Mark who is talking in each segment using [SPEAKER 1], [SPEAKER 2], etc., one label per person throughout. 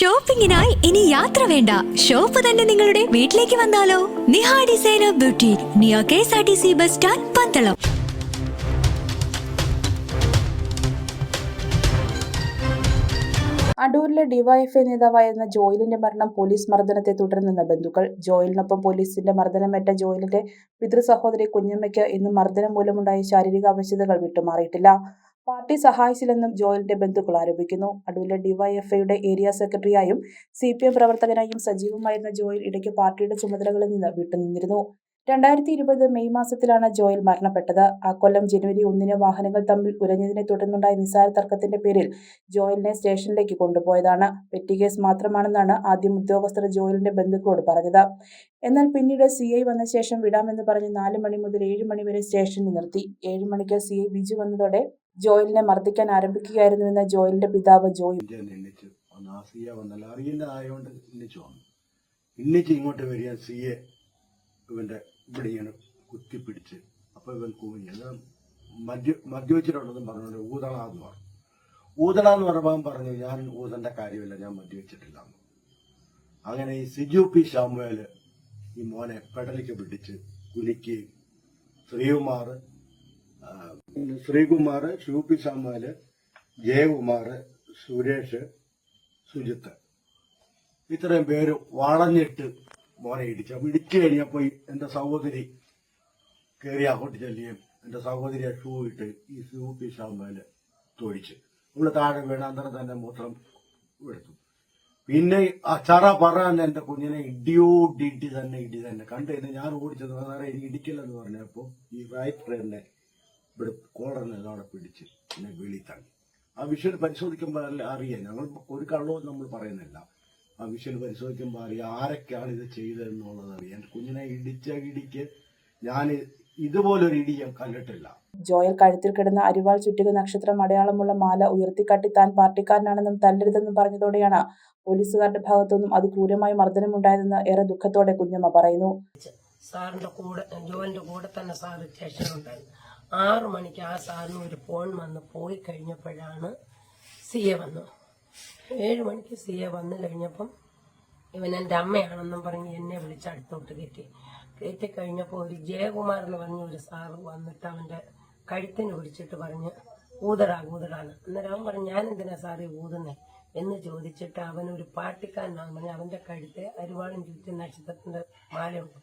[SPEAKER 1] ഷോപ്പിംഗിനായി ഇനി യാത്ര വേണ്ട. ഷോപ്പ് തന്നെ നിങ്ങളുടെ വീട്ടിലേക്ക് വന്നാലോ? Niha designer beauty neo K S R T C bus stand Pandalam.
[SPEAKER 2] അടൂരിലെ DYFI നേതാവായിരുന്ന ജോയിലിന്റെ മരണം പോലീസ് മർദ്ദനത്തെ തുടർന്നെന്ന ബന്ധുക്കൾ. ജോയിലിനൊപ്പം പോലീസിന്റെ മർദ്ദനമേറ്റ ജോയിലിന്റെ പിതൃ സഹോദരി കുഞ്ഞമ്മയ്ക്ക് ഇന്ന് മർദ്ദനം മൂലമുണ്ടായ ശാരീരിക അവശതകൾ വിട്ടുമാറിയിട്ടില്ല. പാർട്ടി സഹായിച്ചില്ലെന്നും ജോയലിന്റെ ബന്ധുക്കൾ ആരോപിക്കുന്നു. അടൂരിലെ ഡിവൈഎഫ്ഐയുടെ ഏരിയ സെക്രട്ടറിയായും സി പി എം പ്രവർത്തകനായും സജീവമായിരുന്ന ജോയൽ ഇടയ്ക്ക് പാർട്ടിയുടെ ചുമതലകളിൽ നിന്ന് വിട്ടുനിന്നിരുന്നു. രണ്ടായിരത്തി ഇരുപത് മെയ് മാസത്തിലാണ് ജോയൽ മരണപ്പെട്ടത്. ആ കൊല്ലം ജനുവരി ഒന്നിന് വാഹനങ്ങൾ തമ്മിൽ ഉരഞ്ഞതിനെ തുടർന്നുണ്ടായ നിസാര തർക്കത്തിന്റെ പേരിൽ ജോയലിനെ സ്റ്റേഷനിലേക്ക് കൊണ്ടുപോയതാണ്. പെറ്റി കേസ് മാത്രമാണെന്നാണ് ആദ്യം ഉദ്യോഗസ്ഥർ ജോയലിന്റെ ബന്ധുക്കളോട് പറഞ്ഞത്. എന്നാൽ പിന്നീട് സി ഐ വന്ന ശേഷം വിടാമെന്ന് പറഞ്ഞ് നാല് മണി മുതൽ ഏഴ് മണി വരെ സ്റ്റേഷനിൽ നിർത്തി. ഏഴ് മണിക്ക് സി ഐ ബിജു വന്നതോടെ ജോയലിനെ മർദ്ദിക്കാൻ ആരംഭിക്കുകയായിരുന്നുവെന്ന് ജോയലിന്റെ പിതാവ് ജോയ്
[SPEAKER 3] എ വന്നല്ല അറിയുന്നതായതുകൊണ്ട് എണ്ണിച്ചു വന്നു. എണ്ണിച്ച് ഇങ്ങോട്ട് വരിക സി എ ഇവന്റെ ഇവിടെ ഇങ്ങനെ കുത്തിപ്പിടിച്ച് അപ്പൊ ഇവൻ കൂങ്ങി അത് മദ്യ മദ്യവെച്ചിട്ടുണ്ടെന്നും പറഞ്ഞുകൊണ്ട് ഊതളാന്ന് പറഞ്ഞു. ഊതളാന്ന് പറഞ്ഞപ്പോൾ അവൻ പറഞ്ഞു ഞാൻ ഊതന്റെ കാര്യമില്ല ഞാൻ മദ്യവെച്ചിട്ടില്ല എന്ന്. അങ്ങനെ ഈ സിജു പി ഷാമുവേൽ ഈ മോനെ പെടലിക്ക് പിടിച്ച് കുലുക്കി ശ്രീകുമാർ ശ്രീകുമാർ ഷൂപ്പി സാമാൽ ജയകുമാർ സുരേഷ് സുജിത്ത്. ഇത്രയും പേര് വളഞ്ഞിട്ട് മോനെ ഇടിച്ചു. അപ്പം ഇടിച്ചു കഴിഞ്ഞപ്പോ എന്റെ സഹോദരി കയറി അങ്ങോട്ട് ചെല്ലുകയും എന്റെ സഹോദരിയെ ഷൂ ഇട്ട് ഈ ഷൂപ്പി സാമാൽ തൊഴിച്ച്. ഇവിടെ താഴെ വീണാന്തരം തന്നെ മൂത്രം എടുത്തു. പിന്നെ ആ ചറ പറയാൻ എന്റെ കുഞ്ഞിനെ ഇടിയോ ഇടി തന്നെ ഇടി തന്നെ. കണ്ടു കഴിഞ്ഞാൽ ഞാൻ ഓടിച്ചത് എനിക്ക് ഇടിക്കില്ലെന്ന് പറഞ്ഞപ്പോ ഈ റൈറ്റർ എന്നെ ഇവിടെ കോളറിന് അവിടെ പിടിച്ച് എന്നെ വെളി തള്ളി. ആ വിഷ്വൽ പരിശോധിക്കുമ്പോൾ അല്ല അറിയാം. ഞങ്ങൾ ഒരു കള്ളവും നമ്മൾ പറയുന്നില്ല. ആ വിഷ്വൽ പരിശോധിക്കുമ്പോൾ അറിയാം ആരൊക്കെയാണ് ഇത് ചെയ്തതെന്നുള്ളത് അറിയാം. എന്റെ കുഞ്ഞിനെ ഇടിച്ച ഇടിക്ക് ഞാൻ ഇതുപോലൊരു ഇടി ഞാൻ കണ്ടിട്ടില്ല.
[SPEAKER 2] ജോയൽ കഴുത്തിൽ കിടന്ന അരിവാൾ ചുറ്റിക നക്ഷത്രം അടയാളമുള്ള മാല ഉയർത്തിക്കാട്ടി താൻ പാർട്ടിക്കാരനാണെന്നും തല്ലരുതെന്നും പറഞ്ഞതോടെയാണ് പോലീസുകാരുടെ ഭാഗത്തുനിന്നും അതിക്രൂരമായ മർദ്ദനമുണ്ടായതെന്ന് ഏറെ ദുഃഖത്തോടെ കുഞ്ഞമ്മ പറയുന്നു.
[SPEAKER 4] സാറിന്റെ കൂടെ ജോലിന്റെ കൂടെ തന്നെ സാർ സ്റ്റേഷനുണ്ടായിരുന്നു ആറു മണിക്ക് ആ സാറിന് ഒരു ഫോൺ വന്ന് പോയി കഴിഞ്ഞപ്പോഴാണ് സി എ വന്നു ഏഴ് മണിക്ക് സി എ വന്നു കഴിഞ്ഞപ്പം ഇവൻ എന്റെ അമ്മയാണെന്നും പറഞ്ഞ് എന്നെ വിളിച്ച് അടുത്തോട്ട് കയറ്റി. കയറ്റി കഴിഞ്ഞപ്പോൾ ഒരു ജയകുമാർ എന്ന് പറഞ്ഞ ഒരു സാറ് വന്നിട്ട് അവന്റെ കഴുത്തിന് പിടിച്ചിട്ട് പറഞ്ഞ് ഊതടാ ഊതടാന്ന് അന്നേരം അവൻ പറഞ്ഞു ഞാൻ എന്തിനാ സാറേ ഊതുന്നേ? എന്ന് ചോദിച്ചിട്ട് അവൻ ഒരു പാർട്ടിക്കാരനാണെന്ന് പറഞ്ഞ് അവന്റെ കഴുത്തെ അരുവാളും ചുറ്റി നക്ഷത്രത്തിന്റെ മാലയുണ്ട്.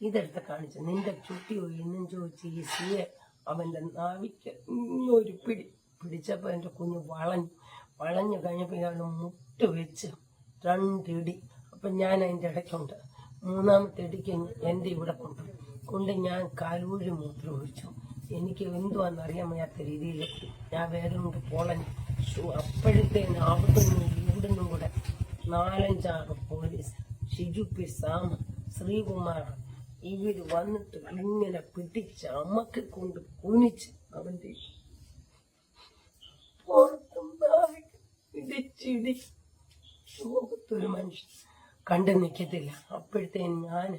[SPEAKER 4] ഇതെടുത്ത് കാണിച്ചു. നിന്റെ ചുറ്റി എന്നും ചോദിച്ച് ഈ സിയെ അവന്റെ നാവിക്ക് ഒരു പിടി പിടിച്ചപ്പോൾ എന്റെ കുഞ്ഞ് വളഞ്ഞു വളഞ്ഞു കഴിഞ്ഞപ്പോൾ ഞാൻ മുട്ട് വെച്ച് രണ്ടിടി. അപ്പം ഞാൻ അതിന്റെ ഇടയ്ക്കുണ്ട്. മൂന്നാമത്തെ ഇടിക്ക് എന്റെ ഇവിടെ കൊണ്ടു കൊണ്ട് ഞാൻ കാലൂഴി മൂത്രം ഒഴിച്ചു. എനിക്ക് എന്തുവാന്ന് അറിയാൻ വയ്യാത്ത രീതിയിൽ ഞാൻ വേറെ കൊണ്ട് പോളഞ്ഞു അപ്പോഴത്തേന് അവിടുന്ന് ഇവിടുന്നും കൂടെ നാലഞ്ചാറ് പോലീസ് ഷിജു പി സാമ ശ്രീകുമാർ ഇവർ വന്നിട്ട് ഇങ്ങനെ പിടിച്ച് അമ്മയ്ക്ക് കൊണ്ട് കുനിച്ച് അവന്റെ ലോകത്തൊരു മനുഷ്യൻ കണ്ടു നിൽക്കത്തില്ല അപ്പോഴത്തേന് ഞാൻ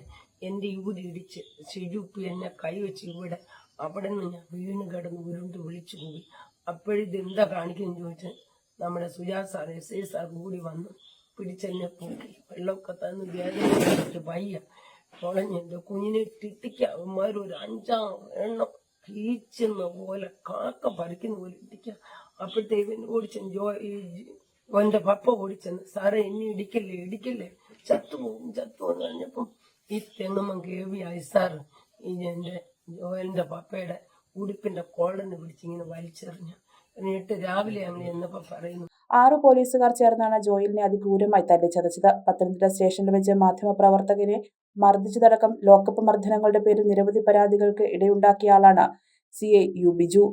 [SPEAKER 4] എന്റെ ഇവിടെ ഇടിച്ച് ഷിജുപ്പി എന്നെ കൈവച്ച് ഇവിടെ അവിടെ നിന്ന് ഞാൻ വീണ് കിടന്ന് ഉരുണ്ട് വിളിച്ചു പോയി. അപ്പോഴിത് എന്താ കാണിക്കുന്നു ചോദിച്ചാൽ നമ്മുടെ Suja sir S I sir കൂടി വന്ന് പിടിച്ചെന്നെ പൊക്കി. വെള്ളമൊക്കെ തന്ന് വേദന വയ്യ. തുളഞ്ഞ് എന്റെ കുഞ്ഞിനെ ഇട്ടിക്ക് അവന്മാർ ഒരു അഞ്ചാം എണ്ണം കീച്ചുന്ന പോലെ കാക്ക പറിക്കുന്ന പോലെ ഇട്ടിക്ക. അപ്പോഴത്തേക്ക് ഓടിച്ചെന്ന് ജോ ഈ പപ്പ ഓടിച്ചെന്ന് സാറേ എന്നെ ഇടിക്കല്ലേ ഇടിക്കല്ലേ? ചത്തുപോകും ചത്തുപോകും കഴിഞ്ഞപ്പം ഈ തെങ്ങമ്മ കേവിയായി സാർ ഈ എന്റെ ജോയലിന്റെ പപ്പയുടെ ഉടുപ്പിന്റെ കോളന്ന് പിടിച്ചിങ്ങനെ വലിച്ചെറിഞ്ഞു. എന്നിട്ട് രാവിലെ അങ്ങനെ എന്നപ്പോ പറയുന്നു
[SPEAKER 2] ആറ് പോലീസുകാർ ചേർന്നാണ് ജോയിലിനെ അതിക്രൂരമായി തല്ലിച്ചതച്ചത് പത്തനംതിട്ട സ്റ്റേഷനിൽ വെച്ച് മാധ്യമപ്രവർത്തകനെ മർദ്ദിച്ചതടക്കം ലോക്കപ്പ് മർദ്ദനങ്ങളുടെ പേരിൽ നിരവധി പരാതികൾക്ക് ഇടയുണ്ടാക്കിയ ആളാണ് സി എ യു ബിജു.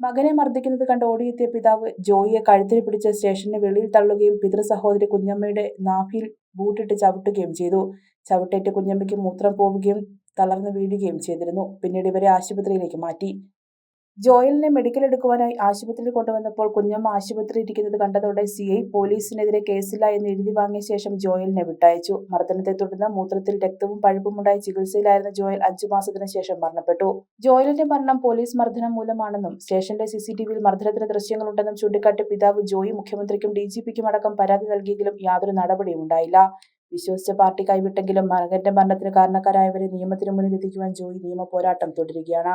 [SPEAKER 2] മകനെ മർദ്ദിക്കുന്നത് കണ്ട് ഓടിയെത്തിയ പിതാവ് ജോയിയെ കഴുത്തിൽ പിടിച്ച് സ്റ്റേഷന് വെളിയിൽ തള്ളുകയും പിതൃ സഹോദരി കുഞ്ഞമ്മയുടെ നാഭിയിൽ ബൂട്ടിട്ട് ചവിട്ടുകയും ചെയ്തു. ചവിട്ടേറ്റ് കുഞ്ഞമ്മയ്ക്ക് മൂത്രം പോവുകയും തളർന്നു വീഴുകയും ചെയ്തിരുന്നു. പിന്നീട് ഇവരെ ആശുപത്രിയിലേക്ക് മാറ്റി. ജോയലിനെ മെഡിക്കൽ എടുക്കുവാനായി ആശുപത്രിയിൽ കൊണ്ടുവന്നപ്പോൾ കുഞ്ഞമ്മ ആശുപത്രി ഇരിക്കുന്നത് കണ്ടതോടെ സി ഐ പോലീസിനെതിരെ കേസില്ല എന്ന് എഴുതി വാങ്ങിയ ശേഷം ജോയലിനെ വിട്ടയച്ചു. മർദ്ദനത്തെ തുടർന്ന് മൂത്രത്തിൽ രക്തവും പഴുപ്പുമുണ്ടായി ചികിത്സയിലായിരുന്ന ജോയൽ അഞ്ചു മാസത്തിന് ശേഷം മരണപ്പെട്ടു. ജോയലിന്റെ മരണം പോലീസ് മർദ്ദനം മൂലമാണെന്നും സ്റ്റേഷനിലെ സി സി ടി മർദ്ദനത്തിന് ദൃശ്യങ്ങളുണ്ടെന്നും ചൂണ്ടിക്കാട്ടി പിതാവ് ജോയി മുഖ്യമന്ത്രിക്കും ഡി ജി പിക്കും അടക്കം പരാതി നൽകിയെങ്കിലും യാതൊരു നടപടിയും ഉണ്ടായില്ല. വിശ്വസിച്ച പാർട്ടി കൈവിട്ടെങ്കിലും മകന്റെ മരണത്തിന് കാരണക്കാരായവരെ നിയമത്തിന് മുന്നിൽ എത്തിക്കുവാൻ ജോയി നിയമ പോരാട്ടം തുടരുകയാണ്.